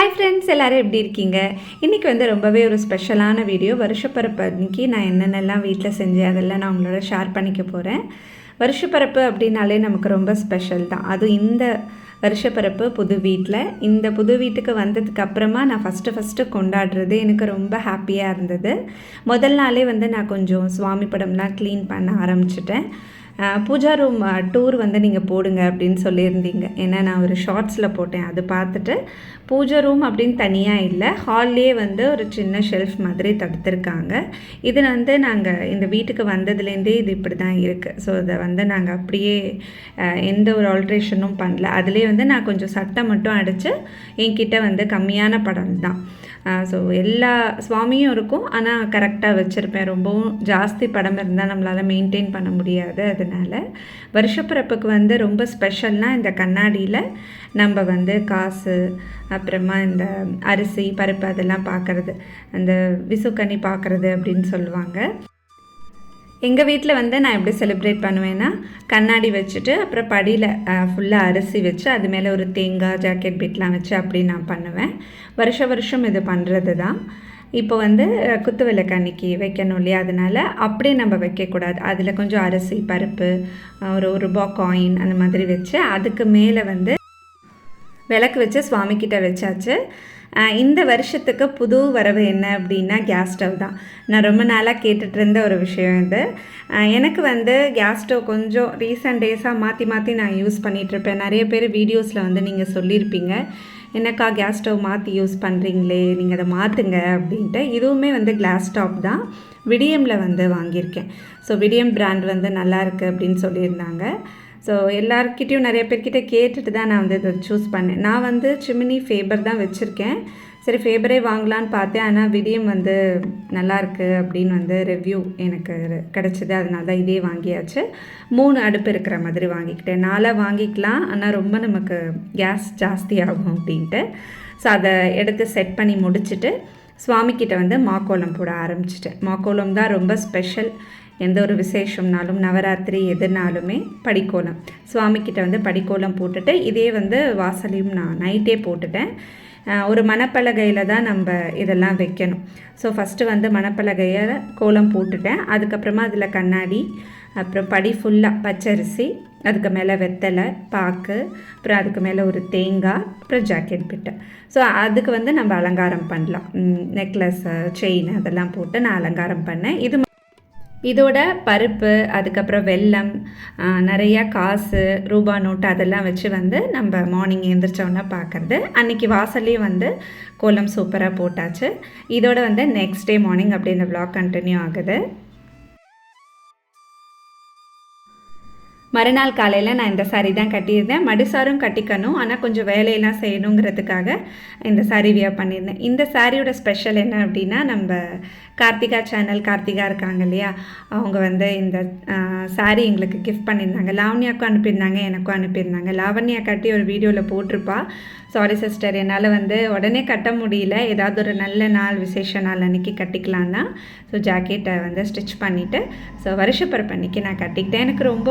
Hi friends எல்லோரும் எப்படி இருக்கீங்க? இன்றைக்கி வந்து ரொம்பவே ஒரு ஸ்பெஷலான வீடியோ வருஷப்பரப்பு அன்றைக்கி நான் என்னென்னலாம் வீட்டில் செஞ்சேன் அதெல்லாம் நான் உங்களோட ஷேர் பண்ணிக்க போகிறேன் வருஷப்பரப்பு அப்படின்னாலே நமக்கு ரொம்ப ஸ்பெஷல் தான். அதுவும் இந்த வருஷப்பரப்பு புது வீட்டில் இந்த புது வீட்டுக்கு வந்ததுக்கு அப்புறமா நான் ஃபஸ்ட்டு ஃபஸ்ட்டு கொண்டாடுறது எனக்கு ரொம்ப ஹாப்பியாக இருந்தது. முதல் நாளே வந்து நான் கொஞ்சம் சுவாமி படம்லாம் க்ளீன் பண்ண ஆரம்பிச்சிட்டேன். பூஜா ரூம் டூர் வந்து நீங்கள் போடுங்க அப்படின்னு சொல்லியிருந்தீங்க. ஏன்னா நான் ஒரு ஷார்ட்ஸில் போட்டேன். அது பார்த்துட்டு பூஜை ரூம் அப்படின்னு தனியாக இல்லை. ஹால்லேயே வந்து ஒரு சின்ன ஷெல்ஃப் மாதிரி தடுத்துருக்காங்க. இது வந்து நாங்கள் இந்த வீட்டுக்கு வந்ததுலேருந்தே இது இப்படி தான் இருக்குது ஸோ இதை வந்து நாங்கள் அப்படியே எந்த ஒரு ஆல்ட்ரேஷனும் பண்ணல. அதுலேயே வந்து நான் கொஞ்சம் சட்டை மட்டும் அடித்து என்கிட்ட வந்து கம்மியான படம் தான். ஸோ எல்லா சுவாமியும் இருக்கும். ஆனால் கரெக்டாக வச்சுருப்பேன். ரொம்பவும் ஜாஸ்தி படம் இருந்தால் நம்மளால் மெயின்டைன் பண்ண முடியாது. இருக்கிறதுனால வருஷப்பிறப்புக்கு வந்து ரொம்ப ஸ்பெஷல்னால் இந்த கண்ணாடியில் நம்ம வந்து காசு அப்புறமா இந்த அரிசி பருப்பு அதெல்லாம் பார்க்குறது அந்த விசுக்கனி பார்க்குறது அப்படின்னு சொல்லுவாங்க. எங்கள் வீட்டில் வந்து நான் எப்படி செலிப்ரேட் பண்ணுவேன்னா கண்ணாடி வச்சுட்டு அப்புறம் படியில் ஃபுல்லாக அரிசி வச்சு அது மேலே ஒரு தேங்காய் ஜாக்கெட் பிட்லாம் வச்சு அப்படி நான் பண்ணுவேன். வருஷ வருஷம் இது பண்ணுறது தான் இப்போ வந்து குத்து விளக்கு அன்னைக்கு வைக்கணும் இல்லையா? அதனால் அப்படியே நம்ம வைக்கக்கூடாது. அதில் கொஞ்சம் அரிசி பருப்பு ஒரு ஒரு ரூபா காயின் அந்த மாதிரி வச்சு அதுக்கு மேலே வந்து விளக்கு வச்சு சுவாமிக்கிட்ட வச்சாச்சு. இந்த வருஷத்துக்கு புது வரவு என்ன அப்படின்னா கேஸ் ஸ்டவ் தான். நான் ரொம்ப நாளாக கேட்டுட்டு இருந்த ஒரு விஷயம் இது. எனக்கு வந்து கேஸ் ஸ்டவ் கொஞ்சம் ரீசெண்ட் டேஸாக மாற்றி மாற்றி நான் யூஸ் பண்ணிகிட்ருப்பேன் நிறைய பேர் வீடியோஸில் வந்து நீங்கள் சொல்லியிருப்பீங்க. என்னக்கா கேஸ் ஸ்டவ் மாற்றி யூஸ் பண்ணுறீங்களே நீங்கள் அதை மாற்றுங்க அப்படின்ட்டு இதுவுமே வந்து கிளாஸ் ஸ்டாப் தான். விடியமில் வந்து வாங்கியிருக்கேன். ஸோ விடியம் பிராண்ட் வந்து நல்லா இருக்குது அப்படின்னு சொல்லியிருந்தாங்க. ஸோ எல்லாருக்கிட்டேயும் நிறைய பேர்கிட்ட கேட்டுட்டு தான் நான் வந்து இதை சூஸ் பண்ணேன். நான் வந்து சிமினி ஃபேபர் தான் வச்சுருக்கேன். சரி ஃபேபரே வாங்கலான்னு பார்த்தேன். ஆனால் விடியம் வந்து நல்லாயிருக்கு அப்படின்னு வந்து ரிவ்யூ எனக்கு கிடச்சிது. அதனால தான் இதே வாங்கியாச்சு. மூணு அடுப்பு இருக்கிற மாதிரி வாங்கிக்கிட்டேன். நாளாக வாங்கிக்கலாம். ஆனால் ரொம்ப நமக்கு கேஸ் ஜாஸ்தி ஆகும் அப்படின்ட்டு. ஸோ அதை எடுத்து செட் பண்ணி முடிச்சுட்டு சுவாமிக்கிட்ட வந்து மாக்கோலம் போட ஆரம்பிச்சிட்டேன். மாக்கோலம் தான் ரொம்ப ஸ்பெஷல் எந்த ஒரு விசேஷம்னாலும் நவராத்திரி எதுனாலுமே படிக்கோலம் சுவாமிக்கிட்ட வந்து படிக்கோலம் போட்டுட்டு இதே வந்து வாசலையும் நான் நைட்டே போட்டுட்டேன். ஒரு மணப்பலகையில் தான் நம்ம இதெல்லாம் வைக்கணும். ஸோ ஃபஸ்ட்டு வந்து மணப்பலகையை கோலம் போட்டுட்டேன். அதுக்கப்புறமா அதில் கண்ணாடி அப்புறம் படி ஃபுல்லாக பச்சரிசி அதுக்கு மேலே வெத்தலை பாக்கு அப்புறம் அதுக்கு மேலே ஒரு தேங்காய் அப்புறம் ஜாக்கெட் பிட்டு. ஸோ அதுக்கு வந்து நம்ம அலங்காரம் பண்ணலாம். நெக்லஸ் செயின் அதெல்லாம் போட்டு நான் அலங்காரம் பண்ணேன். இது இதோட பருப்பு அதுக்கப்புறம் வெல்லம் நிறையா காசு ரூபா நோட்டு அதெல்லாம் வச்சு வந்து நம்ம மார்னிங் எழுந்திரிச்சோன்னா பார்க்குறது அன்றைக்கி வாசல்லையும் வந்து கோலம் சூப்பராக போட்டாச்சு. இதோட வந்து நெக்ஸ்ட் டே மார்னிங் அப்படி இந்த விளாக் கண்டினியூ ஆகுது. மறுநாள் காலையில் நான் இந்த சாரீ தான் கட்டியிருந்தேன். மடிசாரும் கட்டிக்கணும். ஆனால் கொஞ்சம் வேலையெல்லாம் செய்யணுங்கிறதுக்காக இந்த சாரீ வியர் பண்ணியிருந்தேன். இந்த சாரியோட ஸ்பெஷல் என்ன அப்படின்னா நம்ம கார்த்திகா சேனல் கார்த்திகா இருக்காங்க இல்லையா? அவங்க வந்து இந்த சாரீ எங்களுக்கு கிஃப்ட் பண்ணியிருந்தாங்க. லாவண்யாவுக்கும் அனுப்பியிருந்தாங்க எனக்கும் அனுப்பியிருந்தாங்க. லாவண்யா கட்டி ஒரு வீடியோவில் போட்டிருப்பா. சாரி சிஸ்டர் என்னால் வந்து உடனே கட்ட முடியல. ஏதாவது ஒரு நல்ல நாள் விசேஷ நாள் அன்றைக்கி கட்டிக்கலாம் தான். ஸோ ஜாக்கெட்டை வந்து ஸ்டிச் பண்ணிவிட்டு ஸோ வருஷப்பரப்பு அன்றைக்கி நான் கட்டிக்கிட்டேன். எனக்கு ரொம்ப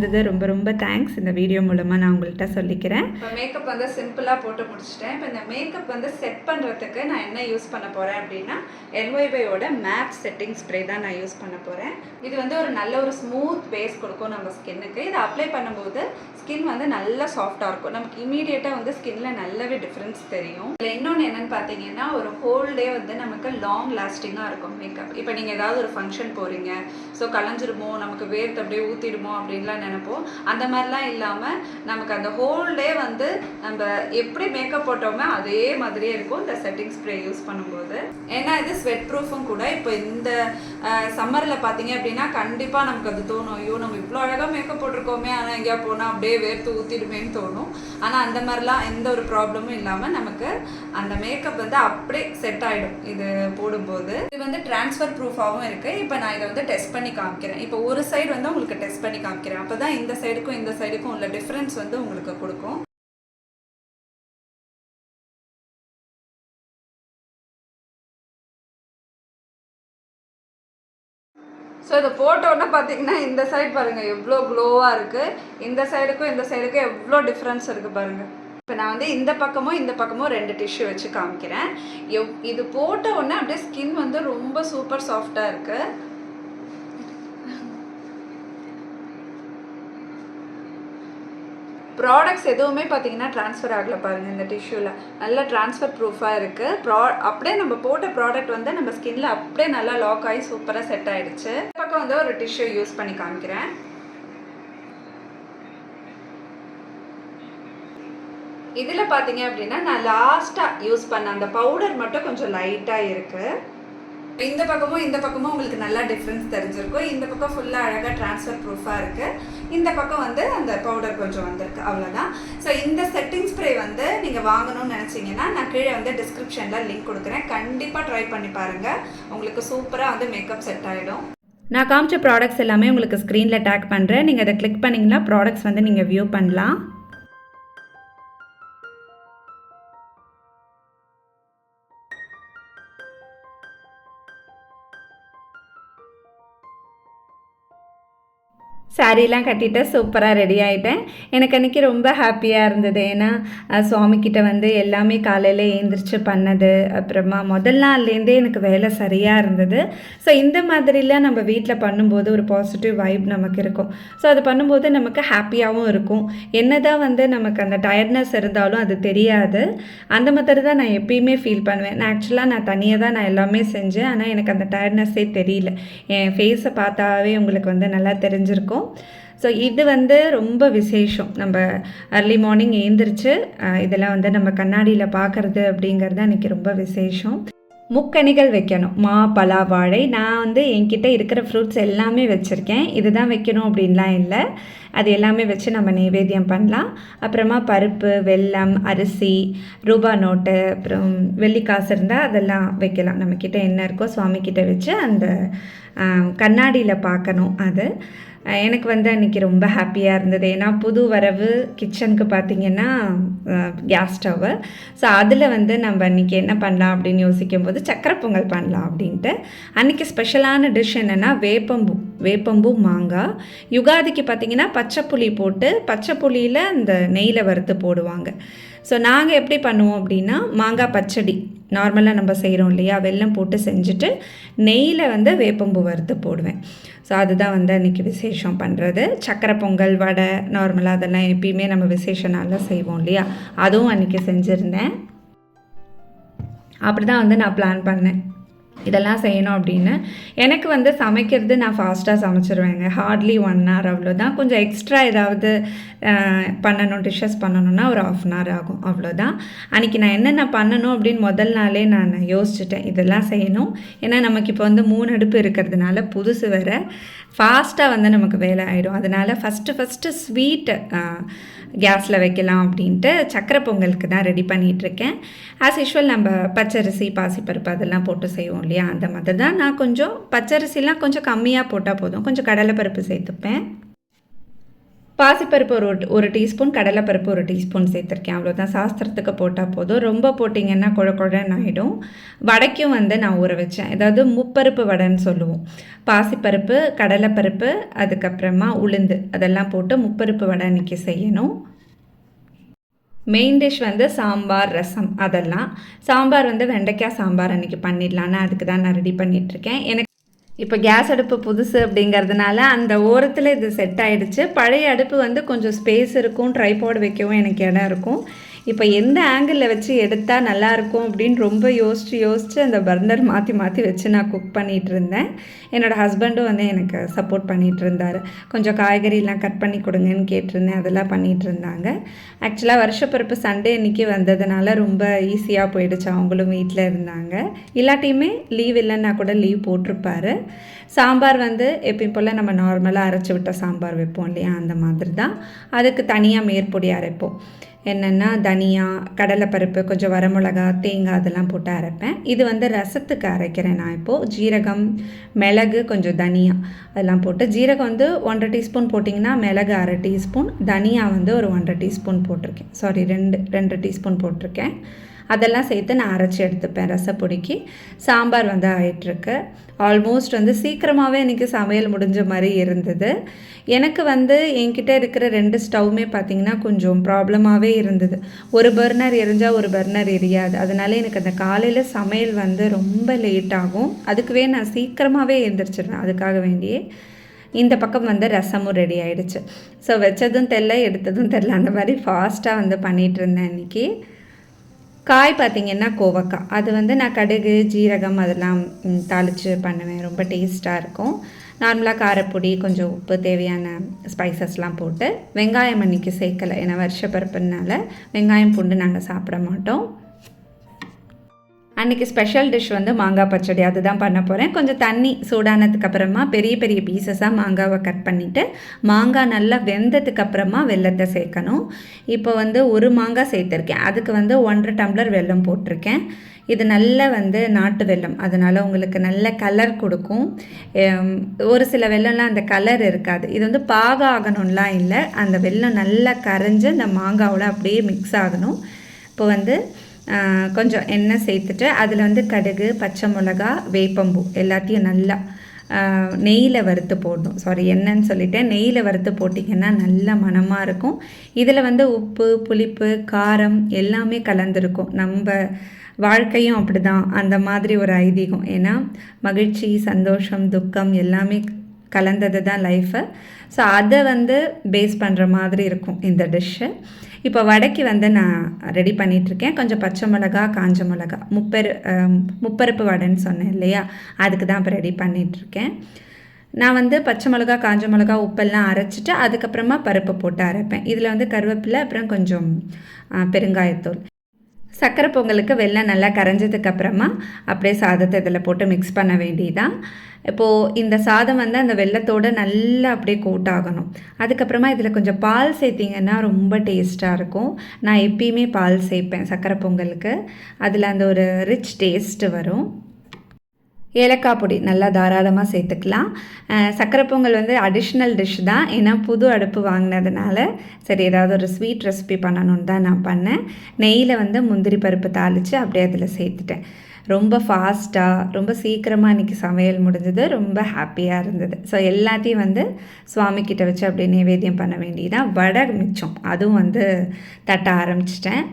இருந்தது. ரொம்ப ரொம்ப தேங்க்ஸ் இந்த வீடியோ மூலமாக நான் உங்கள்கிட்ட சொல்லிக்கிறேன். இப்போ மேக்கப் வந்து சிம்பிளாக போட்டு முடிச்சிட்டேன். இப்போ இந்த மேக்கப் வந்து செட் பண்ணுறதுக்கு நான் என்ன யூஸ் பண்ண போகிறேன் அப்படின்னா எல்ஒய்பையோட மேப் செட்டிங் ஸ்ப்ரே தான் நான் யூஸ் பண்ண போகிறேன் இது வந்து ஒரு நல்ல ஒரு ஸ்மூத் பேஸ் கொடுக்கும் நம்ம ஸ்கின்னுக்கு இதை அப்ளை பண்ணும்போது ஸ்கின் வந்து நல்லா சாஃப்டாக இருக்கும். நமக்கு இமீடியட்டாக வந்து ஸ்கின்ல நல்லாவே டிஃப்ரென்ஸ் தெரியும். இதில் இன்னொன்று என்னென்னு பார்த்தீங்கன்னா ஒரு ஹோல் டே வந்து நமக்கு லாங் லாஸ்டிங்காக இருக்கும் மேக்கப் இப்போ நீங்கள் ஏதாவது ஒரு ஃபங்க்ஷன் போகிறீங்க ஸோ கலைஞ்சிருமோ நமக்கு வேர்த்து அப்படியே ஊற்றிடுமோ அப்படின்லாம் நினைப்போம் அந்த மாதிரிலாம் இல்லாமல் நமக்கு அந்த ஹோல் டே வந்து நம்ம எப்படி மேக்கப் போட்டோமோ அதே மாதிரியே இருக்கும் இந்த செட்டிங் ஸ்ப்ரே யூஸ் பண்ணும்போது. ஏன்னா இது ஸ்வெட் ப்ரூஃபும் கூட. இப்போ இந்த சம்மரில் பார்த்தீங்க அப்படின்னா கண்டிப்பாக நமக்கு அது தோணும். ஐயோ நம்ம இவ்வளோ அழகாக மேக்கப் போட்டிருக்கோமே. ஆனால் எங்கேயா போனால் அப்படியே வேர்த்து ஊற்றிடுமேன்னு தோணும். ஆனால் அந்த மாதிரிலாம் எந்த ஒரு ப்ராப்ளமும் இல்லாமல் நமக்கு அந்த மேக்கப் வந்து அப்படியே செட் ஆகிடும் இது போடும்போது. இது வந்து ட்ரான்ஸ்ஃபர் ப்ரூஃபாகவும் இருக்குது இப்போ நான் இதை வந்து டெஸ்ட் பண்ணி காமிக்கிறேன். இப்போ ஒரு சைடு வந்து உங்களுக்கு டெஸ்ட் பண்ணி காமிக்கிறேன். அப்போ தான் இந்த சைடுக்கும் இந்த சைடுக்கும் உள்ள டிஃப்ரென்ஸ் வந்து உங்களுக்கு கொடுக்கும். ஸோ இதை போட்டோன்னே பார்த்தீங்கன்னா இந்த சைடு பாருங்கள் எவ்வளோ க்ளோவாக இருக்குது இந்த சைடுக்கும் இந்த சைடுக்கும் எவ்வளோ டிஃப்ரென்ஸ் இருக்குது பாருங்கள் இப்போ நான் வந்து இந்த பக்கமும் இந்த பக்கமும் ரெண்டு டிஷ்யூ வச்சு காமிக்கிறேன். எவ் இது போட்ட உடனே அப்படியே ஸ்கின் வந்து ரொம்ப சூப்பர் சாஃப்டாக இருக்குது ப்ராடக்ட்ஸ் எதுவுமே பார்த்தீங்கன்னா ட்ரான்ஸ்ஃபர் ஆகலை பாருங்கள் இந்த டிஷ்யூவில் நல்லா ட்ரான்ஸ்ஃபர் ப்ரூஃபாக இருக்குது ப்ரா அப்படியே நம்ம போட்ட ப்ராடக்ட் வந்து நம்ம ஸ்கின்ல அப்படியே நல்லா லாக் ஆகி சூப்பராக செட் ஆகிடுச்சு பக்கம் வந்து ஒரு டிஷ்யூ யூஸ் பண்ணி காமிக்கிறேன். இதில் பார்த்தீங்க அப்படின்னா நான் லாஸ்ட்டாக யூஸ் பண்ண அந்த பவுடர் மட்டும் கொஞ்சம் லைட்டாக இருக்குது இந்த பக்கமும் இந்த பக்கமும் உங்களுக்கு நல்லா டிஃப்ரென்ஸ் தெரிஞ்சிருக்கும். இந்த பக்கம் ஃபுல்லாக அழகாக ட்ரான்ஸ்ஃபர் ப்ரூஃபாக இருக்குது இந்த பக்கம் வந்து அந்த பவுடர் கொஞ்சம் வந்திருக்கு. அவ்வளோதான் ஸோ இந்த செட்டிங் ஸ்ப்ரே வந்து நீங்கள் வாங்கணும்னு நினச்சிங்கன்னா நான் கீழே வந்து டிஸ்கிரிப்ஷனில் லிங்க் கொடுக்குறேன். கண்டிப்பாக ட்ரை பண்ணி பாருங்கள் உங்களுக்கு சூப்பராக வந்து மேக்கப் செட் ஆகிடும் நான் காமிச்ச ப்ராடக்ட்ஸ் எல்லாமே உங்களுக்கு ஸ்க்ரீனில் டேக் பண்ணுறேன் நீங்கள் அதை கிளிக் பண்ணிங்கன்னா ப்ராடக்ட்ஸ் வந்து நீங்கள் வியூ பண்ணலாம். சாரீலாம் கட்டிட்டு சூப்பராக ரெடி ஆகிட்டேன் எனக்கு அன்றைக்கி ரொம்ப ஹாப்பியாக இருந்தது. ஏன்னா சுவாமிக்கிட்ட வந்து எல்லாமே காலையில் ஏந்திரிச்சு பண்ணது அப்புறமா முதல் நாள்லேருந்தே எனக்கு வேலை சரியாக இருந்தது. ஸோ இந்த மாதிரிலாம் நம்ம வீட்டில் பண்ணும்போது ஒரு பாசிட்டிவ் வைப் நமக்கு இருக்கும். ஸோ அது பண்ணும்போது நமக்கு ஹாப்பியாகவும் இருக்கும். என்ன தான் வந்து நமக்கு அந்த டயர்ட்னஸ் இருந்தாலும் அது தெரியாது. அந்த மாதிரி தான் நான் எப்பயுமே ஃபீல் பண்ணுவேன். நான் ஆக்சுவலாக நான் தனியாக தான் நான் எல்லாமே செஞ்சேன். ஆனால் எனக்கு அந்த டயர்ட்னஸ்ஸே தெரியல. என் ஃபேஸை பார்த்தாவே உங்களுக்கு வந்து நல்லா தெரிஞ்சிருக்கும். ஸோ இது வந்து ரொம்ப விசேஷம். நம்ம அர்லி மார்னிங் ஏந்திரிச்சு இதெல்லாம் வந்து நம்ம கண்ணாடியில் பார்க்குறது அப்படிங்கிறது அன்றைக்கி ரொம்ப விசேஷம். முக்கணிகள் வைக்கணும். மா பலா வாழை. நான் வந்து என்கிட்ட இருக்கிற ஃப்ரூட்ஸ் எல்லாமே வச்சுருக்கேன். இதுதான் வைக்கணும் அப்படின்லாம் இல்லை. அது எல்லாமே வச்சு நம்ம நைவேத்தியம் பண்ணலாம். அப்புறமா பருப்பு வெல்லம் அரிசி ரூபா நோட்டு அப்புறம் வெள்ளி காசு இருந்தால் அதெல்லாம் வைக்கலாம். நம்மக்கிட்ட என்ன இருக்கோ சுவாமிக்கிட்ட வச்சு அந்த கண்ணாடியில் பார்க்கணும் அது. எனக்கு வந்து அன்றைக்கி ரொம்ப ஹாப்பியாக இருந்தது. ஏன்னா புது வரவு கிச்சனுக்கு பார்த்திங்கன்னா கேஸ் ஸ்டவ்வு ஸோ அதில் வந்து நம்ம அன்றைக்கி என்ன பண்ணலாம் அப்படின்னு யோசிக்கும் போது சக்கரை பொங்கல் பண்ணலாம் அப்படின்ட்டு. அன்றைக்கி ஸ்பெஷலான டிஷ் என்னென்னா வேப்பம்பூ வேப்பம்பூ மாங்காய். யுகாதிக்கு பார்த்தீங்கன்னா பச்சை புளி போட்டு பச்சை புளியில் அந்த நெய்யில் வறுத்து போடுவாங்க. ஸோ நாங்கள் எப்படி பண்ணுவோம் அப்படின்னா மாங்காய் பச்சடி நார்மலாக நம்ம செய்கிறோம் இல்லையா? வெல்லம் போட்டு செஞ்சுட்டு நெய்யில் வந்து வேப்பம்பூ வறுத்து போடுவேன். ஸோ அதுதான் வந்து அன்றைக்கி விசேஷம் பண்ணுறது சக்கரை பொங்கல் வடை நார்மலாக அதெல்லாம் எப்பயுமே நம்ம விசேஷ நாளில் செய்வோம் இல்லையா? அதுவும் அன்றைக்கி செஞ்சுருந்தேன். அப்படி தான் வந்து நான் பிளான் பண்ணேன். இதெல்லாம் செய்யணும் அப்படின்னு. எனக்கு வந்து சமைக்கிறது நான் ஃபாஸ்ட்டாக சமைச்சிருவேங்க. ஹார்ட்லி ஒன் ஹவர் அவ்வளோதான். கொஞ்சம் எக்ஸ்ட்ரா ஏதாவது பண்ணணும் டிஷ்ஷஸ் பண்ணணும்னா ஒரு ஆஃப் அன் ஹவர் ஆகும். அவ்வளோதான். அன்றைக்கி நான் என்னென்ன பண்ணணும் அப்படின்னு முதல் நாளே நான் யோசிச்சுட்டேன். இதெல்லாம் செய்யணும். ஏன்னா நமக்கு இப்போ வந்து மூணு அடுப்பு இருக்கிறதுனால புதுசு வேறு. ஃபாஸ்ட்டாக வந்து நமக்கு வேலை ஆகிடும் அதனால் ஃபஸ்ட்டு ஃபஸ்ட்டு ஸ்வீட்டு கேஸில் வைக்கலாம் அப்படின்ட்டு சக்கரை பொங்கலுக்கு தான் ரெடி பண்ணிகிட்ருக்கேன் ஆஸ் யூஷுவல் நம்ம பச்சரிசி பாசிப்பருப்பு அதெல்லாம் போட்டு செய்வோம் இல்லையா? அந்த மாதிரி தான் நான் கொஞ்சம் பச்சரிசிலாம் கொஞ்சம் கம்மியாக போட்டால் போதும். கொஞ்சம் கடலைப்பருப்பு சேர்த்துப்பேன். பாசிப்பருப்பு ஒரு ஒரு டீஸ்பூன் கடலைப்பருப்பு ஒரு டீஸ்பூன் சேர்த்துருக்கேன். அவ்வளோதான் சாஸ்திரத்துக்கு போட்டால் போதும். ரொம்ப போட்டிங்கன்னா குழ குழன்னு ஆகிடும் வடைக்கும் வந்து நான் ஊற வச்சேன். ஏதாவது முப்பருப்பு வடைன்னு சொல்லுவோம். பாசிப்பருப்பு கடலைப்பருப்பு அதுக்கப்புறமா உளுந்து. அதெல்லாம் போட்டு முப்பருப்பு வடை அன்றைக்கி செய்யணும். மெயின் டிஷ் வந்து சாம்பார் ரசம். அதெல்லாம். சாம்பார் வந்து வெண்டைக்காய் சாம்பார் அன்றைக்கி பண்ணிடலான்னு அதுக்கு தான் நான் ரெடி பண்ணிகிட்ருக்கேன் எனக்கு இப்போ கேஸ் அடுப்பு புதுசு அப்படிங்கிறதுனால அந்த ஓரத்தில் இது செட் ஆயிடுச்சு. பழைய அடுப்பு வந்து கொஞ்சம் ஸ்பேஸ் இருக்கும் ட்ரைபாட் வைக்கவும் எனக்கு இடம் இருக்கும். இப்போ எந்த ஆங்கிளில் வச்சு எடுத்தால் நல்லாயிருக்கும் அப்படின்னு ரொம்ப யோசித்து யோசித்து அந்த பர்னர் மாற்றி மாற்றி வச்சு நான் குக் பண்ணிகிட்டு இருந்தேன். என்னோடய ஹஸ்பண்டும் வந்து எனக்கு சப்போர்ட் பண்ணிகிட்டு இருந்தார். கொஞ்சம் காய்கறிலாம் கட் பண்ணி கொடுங்கன்னு கேட்டிருந்தேன். அதெல்லாம் பண்ணிகிட்டு இருந்தாங்க. ஆக்சுவலாக வருஷப்பிறப்பு சண்டே அன்றைக்கி வந்ததுனால ரொம்ப ஈஸியாக போயிடுச்சு. அவங்களும் வீட்டில் இருந்தாங்க. இல்லாட்டியுமே லீவ் இல்லைன்னா கூட லீவ் போட்டிருப்பாரு. சாம்பார் வந்து எப்பயும் போல் நம்ம நார்மலாக அரைச்சி விட்ட சாம்பார் வைப்போம் இல்லையா? அந்த மாதிரி தான் அதுக்கு தனியாக மேற்பொடி அரைப்போம். என்னென்னா தனியா கடலைப்பருப்பு கொஞ்சம் வரமிளகா தேங்காய் அதெல்லாம் போட்டு அரைப்பேன். இது வந்து ரசத்துக்கு அரைக்கிறேன் நான் இப்போது ஜீரகம் மிளகு கொஞ்சம் தனியா அதெல்லாம் போட்டு. ஜீரகம் வந்து ஒன்றரை டீஸ்பூன் போட்டிங்கன்னா மிளகு அரை டீஸ்பூன். தனியா வந்து ஒரு ஒன்றரை டீஸ்பூன் போட்டிருக்கேன். சாரி ரெண்டு ரெண்டு டீஸ்பூன் போட்டிருக்கேன். அதெல்லாம் சேர்த்து நான் அரைச்சி எடுத்துப்பேன். ரசப்பொடிக்கு சாம்பார் வந்து ஆயிட்டுருக்கு. ஆல்மோஸ்ட் வந்து சீக்கிரமாகவே இன்றைக்கி சமையல் முடிஞ்ச மாதிரி இருந்தது. எனக்கு வந்து என்கிட்ட இருக்கிற ரெண்டு ஸ்டவ்வுமே பார்த்திங்கன்னா கொஞ்சம் ப்ராப்ளமாகவே இருந்தது. ஒரு பர்னர் எரிஞ்சால் ஒரு பர்னர் எரியாது. அதனால எனக்கு அந்த காலையில் சமையல் வந்து ரொம்ப லேட் ஆகும். அதுக்குவே நான் சீக்கிரமாகவே எழுந்திரிச்சிடுவேன் அதுக்காக வேண்டியே இந்த பக்கம் வந்து ரசமும் ரெடி ஆகிடுச்சு ஸோ வச்சதும் தெரில எடுத்ததும் தெரில அந்த மாதிரி ஃபாஸ்ட்டாக வந்து பண்ணிகிட்டு இருந்தேன் இன்றைக்கி காய் பார்த்திங்கன்னா கோவக்காய். அது வந்து நான் கடுகு ஜீரகம் அதெல்லாம் தாளித்து பண்ணுவேன். ரொம்ப டேஸ்ட்டாக இருக்கும். நார்மலாக காரப்பொடி கொஞ்சம் உப்பு தேவையான ஸ்பைசஸ்லாம் போட்டு வெங்காயம் அன்றைக்கி சேர்க்கலை. ஏன்னா வருஷப்பருப்புனால வெங்காயம் பூண்டு நாங்கள் சாப்பிட மாட்டோம். அன்றைக்கி ஸ்பெஷல் டிஷ் வந்து மாங்காய் பச்சடி அதுதான் பண்ண போகிறேன் கொஞ்சம் தண்ணி சூடானதுக்கு அப்புறமா பெரிய பெரிய பீசஸாக மாங்காவை கட் பண்ணிவிட்டு மாங்காய் நல்லா வெந்ததுக்கு அப்புறமா வெள்ளத்தை சேர்க்கணும். இப்போ வந்து ஒரு மாங்காய் சேர்த்துருக்கேன். அதுக்கு வந்து ஒன்றரை டம்ளர் வெல்லம் போட்டிருக்கேன். இது நல்ல வந்து நாட்டு வெல்லம். அதனால் உங்களுக்கு நல்ல கலர் கொடுக்கும். ஒரு சில வெள்ளம்லாம் அந்த கலர் இருக்காது. இது வந்து பாக ஆகணும்லாம் இல்லை. அந்த வெல்லம் நல்லா கரைஞ்சி அந்த மாங்காவில் அப்படியே மிக்ஸ் ஆகணும். இப்போ வந்து கொஞ்சம் எண்ணெய் சேர்த்துட்டு அதில் வந்து கடுகு பச்சை மிளகா வேப்பம்பூ எல்லாத்தையும் நல்லா நெய்யில் வறுத்து போடணும். சாரி என்னன்னு சொல்லிட்டேன். நெய்யில் வறுத்து போட்டிங்கன்னா நல்ல மனமாக இருக்கும். இதில் வந்து உப்பு புளிப்பு காரம் எல்லாமே கலந்துருக்கும். நம்ம வாழ்க்கையும் அப்படி தான் அந்த மாதிரி ஒரு ஐதீகம். ஏன்னா மகிழ்ச்சி சந்தோஷம் துக்கம் எல்லாமே கலந்தது தான் லைஃபு ஸோ அதை வந்து பேஸ் பண்ணுற மாதிரி இருக்கும் இந்த டிஷ்ஷு இப்போ வடைக்கு வந்து நான் ரெடி பண்ணிகிட்ருக்கேன் கொஞ்சம் பச்சை மிளகா காஞ்ச மிளகா. முப்பரு முப்பருப்பு வடைன்னு சொன்னேன் இல்லையா? அதுக்கு தான் இப்போ ரெடி பண்ணிகிட்ருக்கேன் நான் வந்து பச்சை மிளகா காஞ்ச மிளகா உப்பெல்லாம் அரைச்சிட்டு அதுக்கப்புறமா பருப்பு போட்டு அரைப்பேன். இதில் வந்து கருவேப்பிலை அப்புறம் கொஞ்சம் பெருங்காயத்தூள். சக்கரை பொங்கலுக்கு வெள்ளம் நல்லா கரைஞ்சதுக்கப்புறமா அப்படியே சாதத்தை இதில் போட்டு மிக்ஸ் பண்ண வேண்டியதான் இப்போது இந்த சாதம் வந்து அந்த வெள்ளத்தோடு நல்லா அப்படியே கோட் ஆகணும். அதுக்கப்புறமா இதில் கொஞ்சம் பால் சேர்த்திங்கன்னா ரொம்ப டேஸ்ட்டாக இருக்கும். நான் எப்பயுமே பால் சேர்ப்பேன் சக்கரை பொங்கலுக்கு. அதில் அந்த ஒரு ரிச் டேஸ்ட்டு வரும். ஏலக்காய் பொடி நல்லா தாராளமாக சேர்த்துக்கலாம். சக்கரை பொங்கல் வந்து அடிஷ்னல் டிஷ் தான். ஏன்னா புது அடுப்பு வாங்கினதுனால சரி ஏதாவது ஒரு ஸ்வீட் ரெசிபி பண்ணணுன்னு தான் நான் பண்ணேன். நெய்யில் வந்து முந்திரி பருப்பு தாளித்து அப்படியே அதில் சேர்த்துட்டேன். ரொம்ப ஃபாஸ்ட்டாக ரொம்ப சீக்கிரமாக இன்றைக்கி சமையல் முடிஞ்சது. ரொம்ப ஹாப்பியாக இருந்தது. ஸோ எல்லாத்தையும் வந்து சுவாமிக்கிட்ட வச்சு அப்படியே நிவேத்தியம் பண்ண வேண்டியதான் வடை மிச்சம். அதுவும் வந்து தட்ட ஆரம்பிச்சிட்டேன்.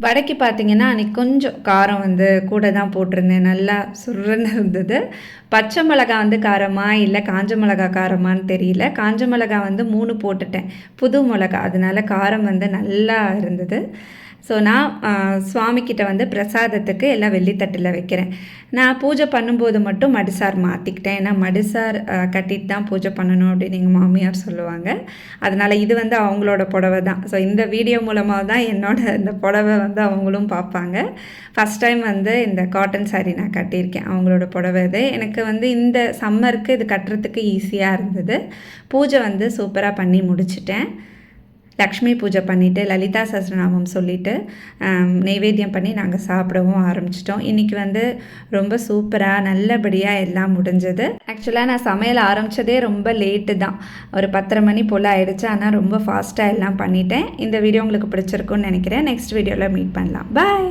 வடைக்கு பார்த்தீங்கன்னா அன்றைக்கி கொஞ்சம் காரம் வந்து கூட தான் போட்டிருந்தேன். நல்லா சுருன்னு இருந்தது. பச்சை மிளகா வந்து காரமாக இல்லை காஞ்ச மிளகா காரமான்னு தெரியல. காஞ்ச மிளகா வந்து மூணு போட்டுட்டேன். புது மிளகா. அதனால காரம் வந்து நல்லா இருந்தது. ஸோ நான் சுவாமிக்கிட்ட வந்து பிரசாதத்துக்கு எல்லாம் வெள்ளித்தட்டில் வைக்கிறேன். நான் பூஜை பண்ணும்போது மட்டும் மடிசார் மாற்றிக்கிட்டேன் ஏன்னா மடிசார் கட்டிட்டு தான் பூஜை பண்ணணும் அப்படின்னு எங்கள் மாமியார் சொல்லுவாங்க. அதனால் இது வந்து அவங்களோட புடவை தான். ஸோ இந்த வீடியோ மூலமாக தான் என்னோட இந்த புடவை வந்து அவங்களும் பார்ப்பாங்க. ஃபஸ்ட் டைம் வந்து இந்த காட்டன் சாரீ நான் கட்டியிருக்கேன். அவங்களோட புடவை இது. எனக்கு வந்து இந்த சம்மருக்கு இது கட்டுறதுக்கு ஈஸியாக இருந்தது. பூஜை வந்து சூப்பராக பண்ணி முடிச்சிட்டேன். லக்ஷ்மி பூஜை பண்ணிவிட்டு லலிதா சஸ்ரநாமம் சொல்லிவிட்டு நைவேத்தியம் பண்ணி நாங்கள் சாப்பிடவும் ஆரம்பிச்சிட்டோம். இன்றைக்கி வந்து ரொம்ப சூப்பராக நல்லபடியாக எல்லாம் முடிஞ்சது. ஆக்சுவலாக நான் சமையல் ஆரம்பித்ததே ரொம்ப லேட்டு தான். ஒரு பத்தரை மணி போல் ஆயிடுச்சு. ஆனால் ரொம்ப ஃபாஸ்ட்டாக எல்லாம் பண்ணிட்டேன். இந்த வீடியோ உங்களுக்கு பிடிச்சிருக்குன்னு நினைக்கிறேன். நெக்ஸ்ட் வீடியோவில் மீட் பண்ணலாம். பாய்